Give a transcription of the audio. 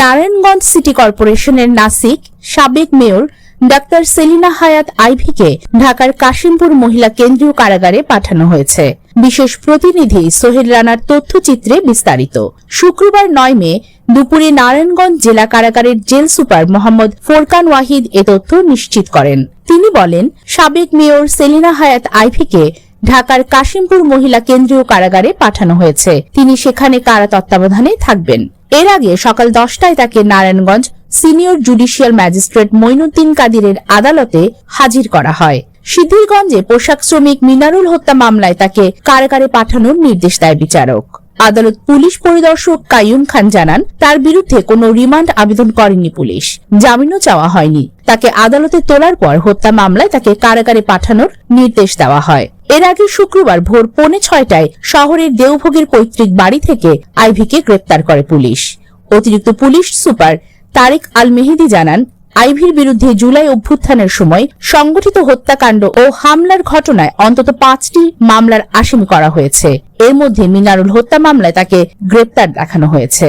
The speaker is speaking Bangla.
নারায়ণগঞ্জ সিটি কর্পোরেশনের নাসিক সাবেক মেয়র ডাক্তার সেলিনা হায়াত আইভিকে ঢাকার কাশিমপুর মহিলা কেন্দ্রীয় কারাগারে পাঠানো হয়েছে। বিশেষ প্রতিনিধি সোহেল রানার তথ্যচিত্রে বিস্তারিত। শুক্রবার নয় মে দুপুরে নারায়ণগঞ্জ জেলা কারাগারের জেল সুপার মোহাম্মদ ফোরকান ওয়াহিদ এ তথ্য নিশ্চিত করেন। তিনি বলেন, সাবেক মেয়র সেলিনা হায়াত আইভিকে ঢাকার কাশিমপুর মহিলা কেন্দ্রীয় কারাগারে পাঠানো হয়েছে। তিনি সেখানে কারা তত্ত্বাবধানে থাকবেন। এর আগে সকাল দশটায় তাকে Narayanganj senior judicial magistrate Moinuddin কাদিরের আদালতে হাজির করা হয়। সিদ্ধিরগঞ্জে পোশাক শ্রমিক মিনারুল হত্যা মামলায় তাকে কারাগারে পাঠানোর নির্দেশ দেয় বিচারক। আদালত পুলিশ পরিদর্শক কাইয়ুম খান জানান, তার বিরুদ্ধে কোনো রিমান্ড আবেদন করেনি পুলিশ। জামিনও চাওয়া হয়নি। তাকে আদালতে তোলার পর হত্যা মামলায় তাকে কারাগারে পাঠানোর নির্দেশ দেওয়া হয়। এর আগে শুক্রবার ভোর পৌনে ছয়টায় শহরের দেওভোগের পৈতৃক বাড়ি থেকে আইভিকে গ্রেপ্তার করে পুলিশ। অতিরিক্ত পুলিশ সুপার তারেক আল মেহেদি জানান, আইভির বিরুদ্ধে জুলাই অভ্যুত্থানের সময় সংগঠিত হত্যাকাণ্ড ও হামলার ঘটনায় অন্তত পাঁচটি মামলার আসামি করা হয়েছে। এর মধ্যে মিনারুল হত্যা মামলায় তাকে গ্রেপ্তার দেখানো হয়েছে।